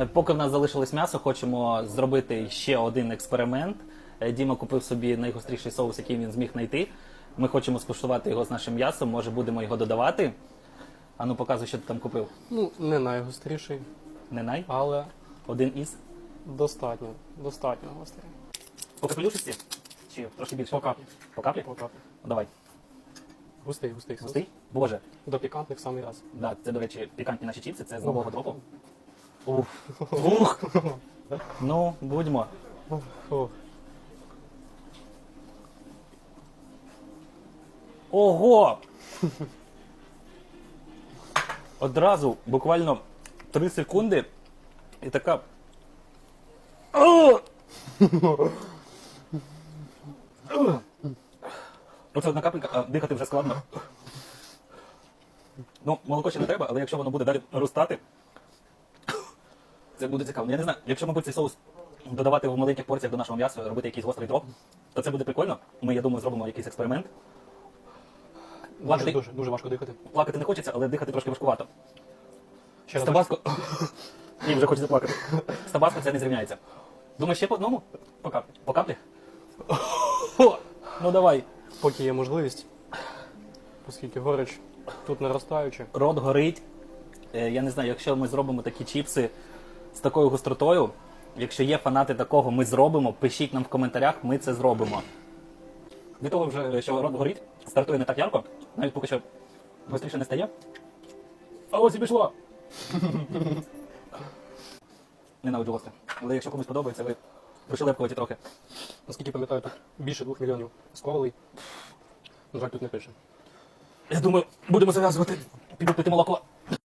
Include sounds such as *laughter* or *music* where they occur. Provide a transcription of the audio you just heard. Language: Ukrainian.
Е, Поки в нас залишилось м'ясо, хочемо зробити ще один експеримент. Е, Діма купив собі найгостріший соус, який він зміг знайти. Ми хочемо скуштувати його з нашим м'ясом, може будемо його додавати. А ну показуй, що ти там купив. Ну, не найгостріший, Не най, але один із. достатньо. Достатньо гострий. По капелюшці? Чи трошки більше? По каплі. По каплі? По каплі. Ну, Давай. Густий, густий. соус. Густий? Боже. До пікантних самий раз. Да, це, до речі, пікантні наші чіпси, це з нового дропу. Ух. Ух. Ну, будьмо. Ого! Одразу, буквально 3 секунди, і така. О! Оце одна капелька, а дихати вже складно. Ну, молоко ще не треба, але якщо воно буде далі ростати, це буде цікаво. Я не знаю, якщо, мабуть, цей соус додавати в маленьких порціях до нашого м'яса, робити якийсь гострий дроп, то це буде прикольно. Ми, я думаю, зробимо якийсь експеримент. Дуже, Плакати, дуже, дуже важко дихати. плакати не хочеться, але дихати трошки важкувато. Ще З раз. табаско. *laughs* Ні, вже хочеться плакати. З табаско це не зрівняється. Думаєш, ще по одному? По каплі. По каплі? О, ну давай. Поки є можливість, оскільки горич тут наростаючи. Рот горить. Е, Я не знаю, якщо ми зробимо такі чіпси з такою гостротою, якщо є фанати такого, ми зробимо. Пишіть нам в коментарях, ми це зробимо. Від того, вже, що рот горить, стартує не так ярко, навіть поки що гостріше не стає. А ось і пішло! *laughs* Ненавиджу гостре. Але якщо комусь подобається, ви пришелепкуєте трохи. Наскільки пам'ятаю, тут більше двох мільйонів сковалий. На жаль, тут не пише. Я думаю, будемо зав'язувати. Піду пити молоко.